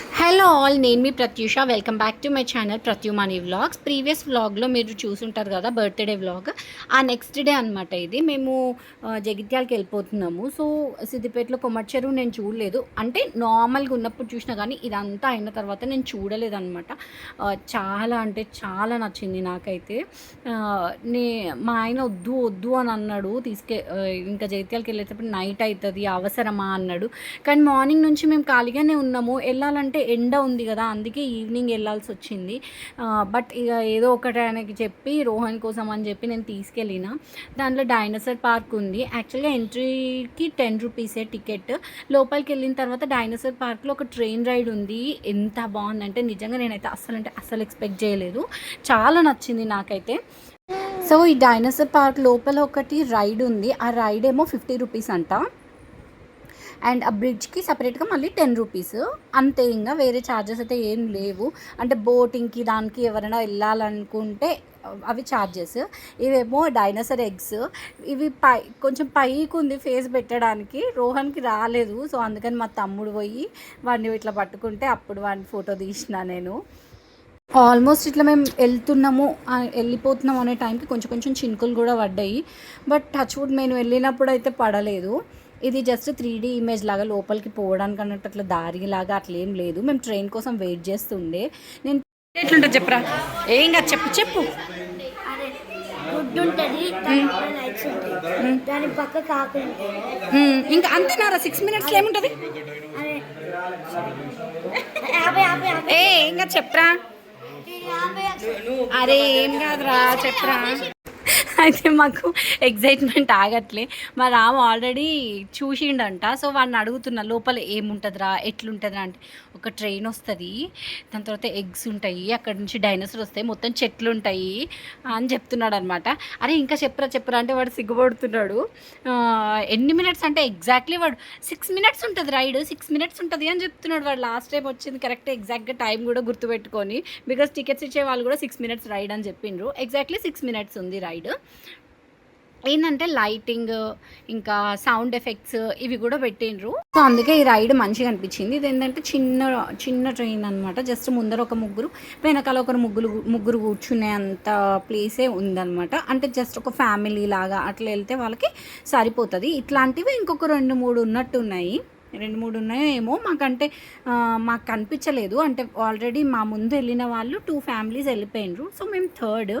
Hello all నేను మీ Prathyusha. Welcome back to my channel Prathyumani vlogs previous వ్లాగ్లో మీరు చూసుంటారు కదా బర్త్డే వ్లాగ్ ఆ నెక్స్ట్ డే అనమాట ఇది. మేము జగిత్యాలకి వెళ్ళిపోతున్నాము. సో సిద్దిపేటలో కొమ్మచ్చెరువు నేను చూడలేదు. అంటే నార్మల్గా ఉన్నప్పుడు చూసినా కానీ ఇదంతా అయిన తర్వాత నేను చూడలేదన్నమాట. చాలా అంటే చాలా నచ్చింది నాకైతే. నే మా ఆయన వద్దు వద్దు అని అన్నాడు. తీసుకే ఇంకా జగిత్యాలకి వెళ్ళేటప్పుడు నైట్ అవుతుంది అవసరమా అన్నాడు. కానీ మార్నింగ్ నుంచి మేము ఖాళీగానే ఉన్నాము. వెళ్ళాలంటే ఎండ ఉంది కదా అందుకే ఈవినింగ్ వెళ్ళాల్సి వచ్చింది బట్ ఇక ఏదో ఒకటి ఆయనకి చెప్పి రోహన్ కోసం అని చెప్పి నేను తీసుకెళ్ళిన. దాంట్లో డైనోసార్ పార్క్ ఉంది. యాక్చువల్గా ఎంట్రీకి టెన్ రూపీసే టికెట్. లోపలికి వెళ్ళిన తర్వాత డైనోసార్ పార్క్లో ఒక ట్రైన్ రైడ్ ఉంది. ఎంత బాగుందంటే నిజంగా నేనైతే అస్సలు అంటే అస్సలు ఎక్స్పెక్ట్ చేయలేదు. చాలా నచ్చింది నాకైతే. సో ఈ డైనోసార్ పార్క్ లోపల ఒకటి రైడ్ ఉంది. ఆ రైడ్ ఏమో ఫిఫ్టీ రూపీస్ అంట. అండ్ ఆ బ్రిడ్జ్కి సపరేట్గా మళ్ళీ టెన్ రూపీస్. అంతే ఇంకా వేరే ఛార్జెస్ అయితే ఏం లేవు. అంటే బోటింగ్కి దానికి ఎవరైనా వెళ్ళాలనుకుంటే అవి ఛార్జెస్ ఇవేమో డైనోసర్ ఎగ్స్. ఇవి పై కొంచెం పైకి ఉంది ఫేస్ పెట్టడానికి. రోహన్కి రాలేదు. సో అందుకని మా తమ్ముడు పోయి వాడిని ఇట్లా పట్టుకుంటే అప్పుడు వాడిని ఫోటో తీసిన నేను. ఆల్మోస్ట్ ఇట్లా మేము వెళ్తున్నాము వెళ్ళిపోతున్నాము అనే టైంకి కొంచెం కొంచెం చినుకులు కూడా పడ్డాయి. బట్ టచ్ వుడ్ నేను వెళ్ళినప్పుడు అయితే పడలేదు. ఇది జస్ట్ త్రీ డీ ఇమేజ్ లాగా లోపలికి పోవడానికి అన్నట్టు అట్లా దారి లాగా అట్లా ఏం లేదు. మేము ట్రైన్ కోసం వెయిట్ చేస్తుండే. నేను ఎట్లుంటుంది చెప్పరా? ఏం కాదు చెప్పు చెప్పు. దాని పక్క ఇంకా అంతేనారా? సిక్స్ మినిట్స్లో ఏముంటుంది? ఏ ఏం కాదు చెప్పరా? అరే ఏం కాదురా చెప్పరా? అయితే మాకు ఎగ్జైట్మెంట్ ఆగట్లే. మా రామ్ ఆల్రెడీ చూసిండంట. సో వాడిని అడుగుతున్నా లోపల ఏముంటుందిరా? ఎట్లుంటుందిరా? అంటే ఒక ట్రైన్ వస్తుంది. దాని తర్వాత ఎగ్స్ ఉంటాయి. అక్కడ నుంచి డైనోసార్ వస్తాయి. మొత్తం చెట్లు ఉంటాయి అని చెప్తున్నాడు అనమాట అరే ఇంకా చెప్పరా చెప్పరా? అంటే వాడు సిగ్గుపడుతున్నాడు. ఎన్ని మినిట్స్ అంటే ఎగ్జాక్ట్లీ వాడు సిక్స్ మినిట్స్ ఉంటుంది రైడ్ సిక్స్ మినిట్స్ ఉంటుంది అని చెప్తున్నాడు వాడు. లాస్ట్ టైం వచ్చింది కరెక్ట్ ఎగ్జాక్ట్గా టైం కూడా గుర్తుపెట్టుకొని. బికాస్ టికెట్స్ ఇచ్చే వాళ్ళు కూడా సిక్స్ మినిట్స్ రైడ్ అని చెప్పిండ్రు. ఎగ్జాక్ట్లీ సిక్స్ మినిట్స్ ఉంది రైడ్ ఏంటంటే లైటింగ్ ఇంకా సౌండ్ ఎఫెక్ట్స్ ఇవి కూడా పెట్టిండ్రు. సో అందుకే ఈ రైడ్ మంచిగా అనిపించింది. ఇది ఏంటంటే చిన్న చిన్న ట్రైన్ అనమాట జస్ట్ ముందర ఒక ముగ్గురు వెనకాల ఒకరు ముగ్గురు ముగ్గురు కూర్చునే అంత ప్లేసే ఉందన్నమాట. అంటే జస్ట్ ఒక ఫ్యామిలీ లాగా అట్లా వెళ్తే వాళ్ళకి సరిపోతుంది. ఇట్లాంటివి ఇంకొక రెండు మూడు ఉన్నట్టు ఉన్నాయి రెండు మూడు ఉన్నాయో ఏమో మాకంటే మాకు కనిపించలేదు. అంటే ఆల్రెడీ మా ముందు వెళ్ళిన వాళ్ళు టూ ఫ్యామిలీస్ వెళ్ళిపోయినరు. సో మేము థర్డ్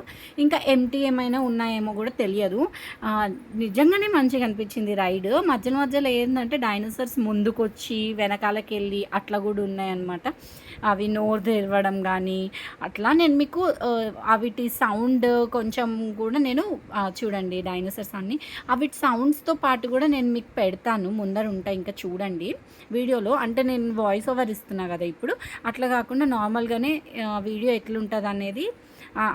ఇంకా ఎంటీ ఏమైనా ఉన్నాయేమో కూడా తెలియదు. నిజంగానే మంచిగా అనిపించింది రైడ్ మధ్య మధ్యలో ఏంటంటే డైనోసార్స్ ముందుకొచ్చి వెనకాలకి వెళ్ళి అట్లా కూడా ఉన్నాయన్నమాట. అవి నోరు తెరవడం కానీ అట్లా నేను మీకు అవిటి సౌండ్ కొంచెం కూడా నేను చూడండి డైనోసార్స్ అన్ని. అవిటి సౌండ్స్తో పాటు కూడా నేను మీకు పెడతాను. ముందర ఉంటాయి ఇంకా చూడండి. వీడియోలో అంటే నేను వాయిస్ ఓవర్ ఇస్తున్నా కదా ఇప్పుడు. అట్లా కాకుండా నార్మల్గానే వీడియో ఎట్లుంటుంది అనేది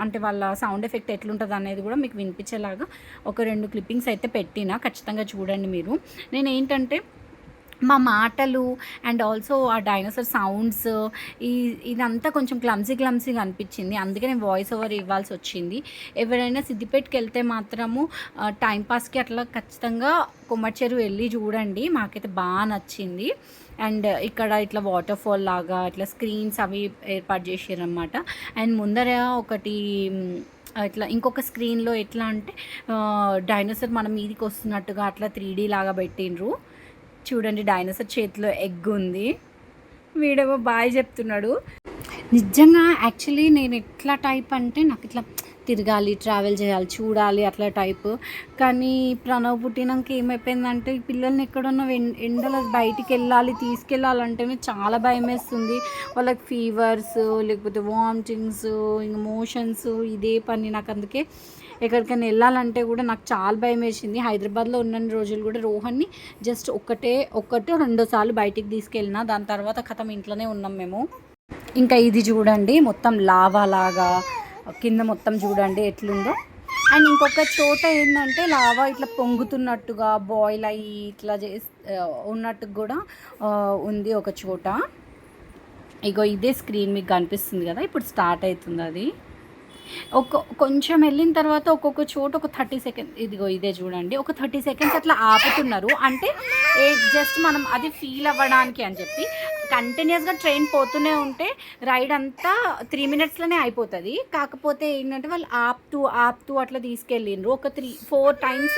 అంటే వాళ్ళ సౌండ్ ఎఫెక్ట్ ఎట్లుంటుంది అనేది కూడా మీకు వినిపించేలాగా ఒక రెండు క్లిప్పింగ్స్ అయితే పెట్టినా ఖచ్చితంగా చూడండి మీరు. నేను ఏంటంటే మా మాటలు అండ్ ఆల్సో ఆ డైనోసార్ సౌండ్స్ ఈ ఇదంతా కొంచెం క్లమ్సీ క్లమ్సీగా అనిపించింది. అందుకే నేను వాయిస్ ఓవర్ ఇవ్వాల్సి వచ్చింది. ఎవరైనా సిద్దిపేటకి వెళ్తే మాత్రము టైంపాస్కి అట్లా ఖచ్చితంగా కొమ్మచెరువు వెళ్ళి చూడండి. మాకైతే బాగా నచ్చింది. అండ్ ఇక్కడ ఇట్లా వాటర్ ఫాల్ లాగా ఇట్లా స్క్రీన్స్ అవి ఏర్పాటు చేసారనమాట అండ్ ముందర ఒకటి ఇట్లా ఇంకొక స్క్రీన్లో ఎట్లా అంటే డైనోసార్ మన మీదికి వస్తున్నట్టుగా అట్లా త్రీ డీ లాగా పెట్టిండ్రు. చూడండి డైనోసార్ చేతిలో ఎగ్ ఉంది. వీడేమో బాయ్ చెప్తున్నాడు. నిజంగా యాక్చువల్లీ నేను ఎట్లా టైప్ అంటే నాకు ఇట్లా తిరగాలి ట్రావెల్ చేయాలి చూడాలి అట్లా టైప్. కానీ ప్రణవ్ పుట్టినాక ఏమైపోయిందంటే ఈ పిల్లల్ని ఎక్కడున్నా ఎండలో బయటికి వెళ్ళాలి తీసుకెళ్ళాలంటేనే చాలా భయం వేస్తుంది వాళ్ళకి ఫీవర్స్ లేకపోతే వామిటింగ్స్ ఇంక మోషన్స్ ఇదే పని నాకు అందుకే ఎక్కడికైనా వెళ్ళాలంటే కూడా నాకు చాలా భయం వేసింది. హైదరాబాద్లో ఉన్న రోజులు కూడా రోహన్ని జస్ట్ ఒక్కటే ఒక్కటే రెండో సార్లు బయటికి తీసుకెళ్ళిన దాని తర్వాత కథం ఇంట్లోనే ఉన్నాం మేము. ఇంకా ఇది చూడండి మొత్తం లావా లాగా కింద మొత్తం చూడండి ఎట్లుందో. అండ్ ఇంకొక చోట ఏంటంటే లావా ఇట్లా పొంగుతున్నట్టుగా బాయిల్ అయ్యి ఇట్లా చేసి ఉన్నట్టు కూడా ఉంది ఒక చోట. ఇగో ఇదే స్క్రీన్ మీకు కనిపిస్తుంది కదా ఇప్పుడు స్టార్ట్ అవుతుంది అది. ఒక కొంచెం వెళ్ళిన తర్వాత ఒక్కొక్క చోట ఒక థర్టీ సెకండ్ ఇదిగో ఇదే చూడండి ఒక థర్టీ సెకండ్స్ అట్లా ఆపుతున్నారు. అంటే జస్ట్ మనం అది ఫీల్ అవ్వడానికి అని చెప్పి కంటిన్యూస్గా ట్రైన్ పోతూనే ఉంటే రైడ్ అంతా త్రీ మినిట్స్లోనే అయిపోతుంది. కాకపోతే ఏంటంటే వాళ్ళు ఆపుతూ ఆపుతూ అట్లా తీసుకెళ్ళిండ్రు. ఒక త్రీ ఫోర్ టైమ్స్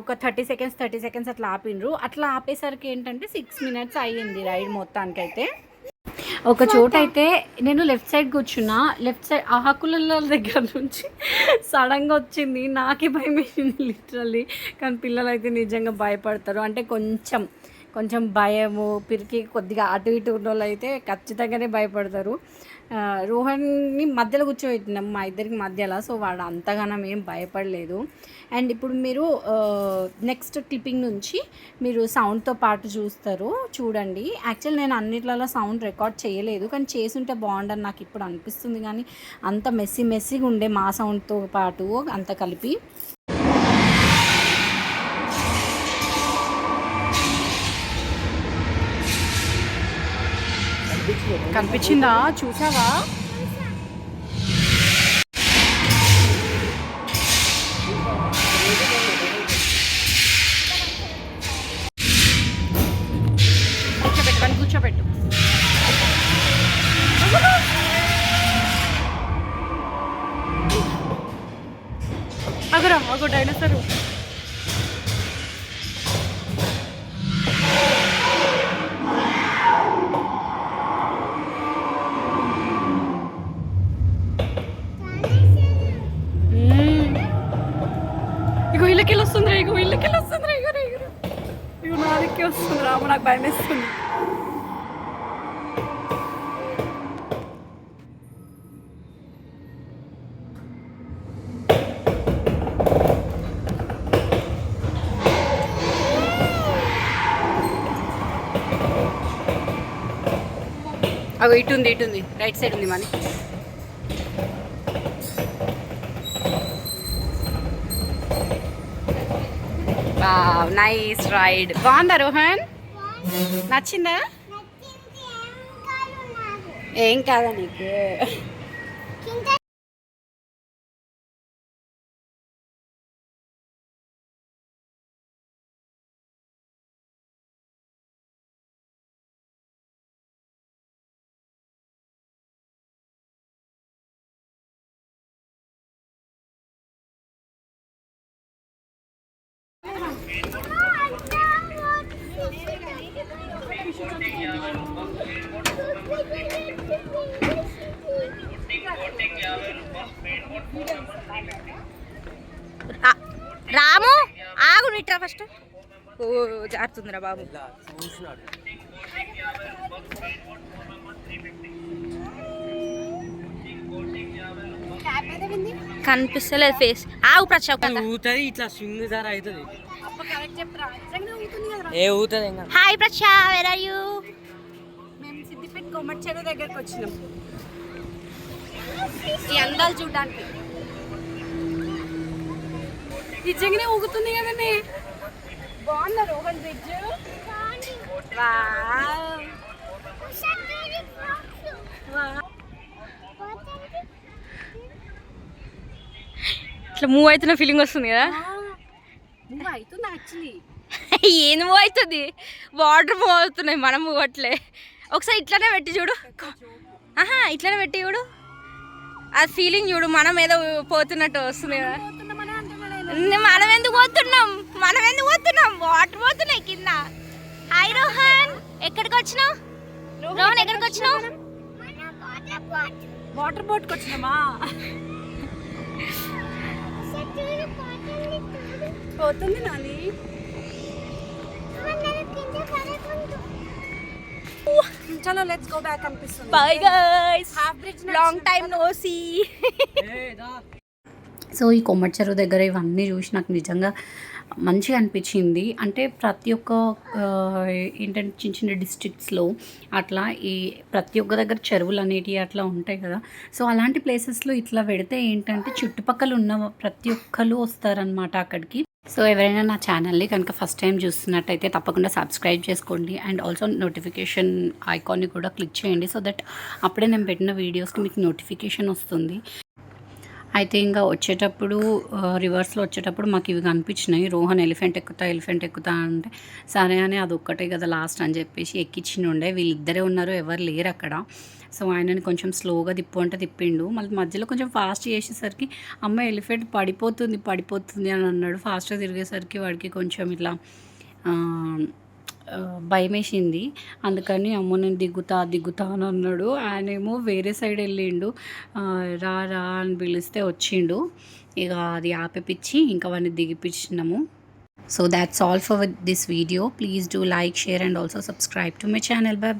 ఒక థర్టీ సెకండ్స్ థర్టీ సెకండ్స్ అట్లా ఆపిండ్రు. అట్లా ఆపేసరికి ఏంటంటే సిక్స్ మినిట్స్ అయ్యింది రైడ్ మొత్తానికైతే. ఒక చోట అయితే నేను లెఫ్ట్ సైడ్ కూర్చున్నా. లెఫ్ట్ సైడ్ ఆకుల దగ్గర నుంచి సడన్గా వచ్చింది. నాకే భయం వేసింది లిటరల్లీ. కానీ పిల్లలు అయితే నిజంగా భయపడతారు. అంటే కొంచెం కొంచెం భయము పిరికి కొద్దిగా అటు ఇటు ఉన్న వాళ్ళు అయితే ఖచ్చితంగానే భయపడతారు. రోహన్ని మధ్యలో కూర్చోబెట్టినాం మా ఇద్దరికి మధ్యలో సో వాడు అంతగానం ఏం భయపడలేదు. అండ్ ఇప్పుడు మీరు నెక్స్ట్ క్లిప్పింగ్ నుంచి మీరు సౌండ్తో పాటు చూస్తారు చూడండి. యాక్చువల్ నేను అన్నిట్లలో సౌండ్ రికార్డ్ చేయలేదు కానీ చేసుంటే బాగుండని నాకు ఇప్పుడు అనిపిస్తుంది కానీ అంత మెస్సీ మెస్సీగా ఉండే మా సౌండ్తో పాటు అంత కలిపి. కనిపించిందా? చూసావా? కూర్చోబెట్టు కానీ కూర్చోబెట్టు. అగరా అగో డైనోసరు. వస్తుంది ఇగో ఇళ్ళకి వస్తుంది ఇగో ఇగో ఇగో నా దిక్కే వస్తుంది రామ నాకు భయం వేస్తుంది అగో ఇటు ఉంది ఇటు ఉంది రైట్ సైడ్ ఉంది మని నైస్ రైడ్ బాగుందా రోహన్ నచ్చిందా? ఏం కాదా నీకు. రాము ఆగు నిట్రా ఫస్ట్. ఓ జారుతుందిరా బాబు. కనిపిస్తలేదు ఫేస్ ఆగు ప్రచావ్ కదా ఊతుంది ఇట్లా స్వింగ్ ధర అవుతుంది. ఏ ఊతుంది హాయ్ ప్రచా వేర్ ఆర్ యూ మేము సిద్దిపేట కొమ్మటి చెరువు దగ్గరకు వచ్చినాం. ఈ అందాలు చూడడానికి. నిజంగానే ఊగుతుంది కదండి బాగుందా రోహన్ బ్రిడ్జ్? ఇట్లా మూవ్ అవుతున్న ఫీలింగ్ వస్తుంది కదా? ఏం మూవ్ అవుతుంది? వాటర్ మూవ్ అవుతున్నాయి మనం మూవ్ అట్లే ఒకసారి ఇట్లానే పెట్టి చూడు. ఆహా ఇట్లానే పెట్టి చూడు. ఆ ఫీలింగ్ చూడు మనం ఏదో పోతున్నట్టు వస్తుంది కదా. మనం ఎందుకు పోతున్నాం? మనం ఎందుకు పోతున్నాం? వాటర్ పోతున్నాయి కింద. హాయ్ రోహన్ ఎక్కడికి వచ్చినావు? రోహన్ ఎక్కడికి వచ్చినావు? వాటర్ బోట్కి వచ్చినామా? పోతుంది నాని. చలో లెట్స్ గో బ్యాక్ అనిపిస్తుంది. Bye guys half bridge long time no see so ఈ కొమ్మటి చెరువు దగ్గర ఇవన్నీ చూసి నాకు నిజంగా మంచిగా అనిపించింది. అంటే ప్రతి ఒక్క ఏంటంటే చిన్న చిన్న డిస్ట్రిక్ట్స్లో అట్లా ఈ ప్రతి ఒక్క దగ్గర చెరువులు అనేటివి అట్లా ఉంటాయి కదా. సో అలాంటి ప్లేసెస్లో ఇట్లా పెడితే ఏంటంటే చుట్టుపక్కల ఉన్న ప్రతి ఒక్కరు వస్తారనమాట అక్కడికి. సో ఎవరైనా నా ఛానల్ని కనుక ఫస్ట్ టైం చూస్తున్నట్టయితే తప్పకుండా సబ్స్క్రైబ్ చేసుకోండి. అండ్ ఆల్సో నోటిఫికేషన్ ఐకాన్ని కూడా క్లిక్ చేయండి. సో దట్ అప్పుడే నేను పెట్టిన వీడియోస్కి మీకు నోటిఫికేషన్ వస్తుంది. అయితే ఇంకా వచ్చేటప్పుడు రివర్స్లో వచ్చేటప్పుడు మాకు ఇవి కనిపించినాయి. రోహన్ ఎలిఫెంట్ ఎక్కుతా ఎలిఫెంట్ ఎక్కుతా అంటే సరే అని అది ఒక్కటే కదా లాస్ట్ అని చెప్పేసి ఎక్కించి ఉండే. వీళ్ళిద్దరే ఉన్నారు ఎవరు లేరు అక్కడ. సో ఆయనని కొంచెం స్లోగా తిప్పు అంటే తిప్పిండు. మళ్ళీ మధ్యలో కొంచెం ఫాస్ట్ చేసేసరికి అమ్మ ఎలిఫెంట్ పడిపోతుంది పడిపోతుంది అని అన్నాడు. ఫాస్ట్గా తిరిగేసరికి వాడికి కొంచెం ఇట్లా భయమేసింది. అందుకని అమ్మ నేను దిగుతా దిగుతా అని అన్నాడు. ఆయనేమో వేరే సైడ్ వెళ్ళిండు. రా రా అని పిలిస్తే వచ్చిండు. ఇక అది ఆపేపిచ్చి ఇంకా వాడిని దిగిపించినాము so that's all for this video please do like share and also subscribe to my channel bye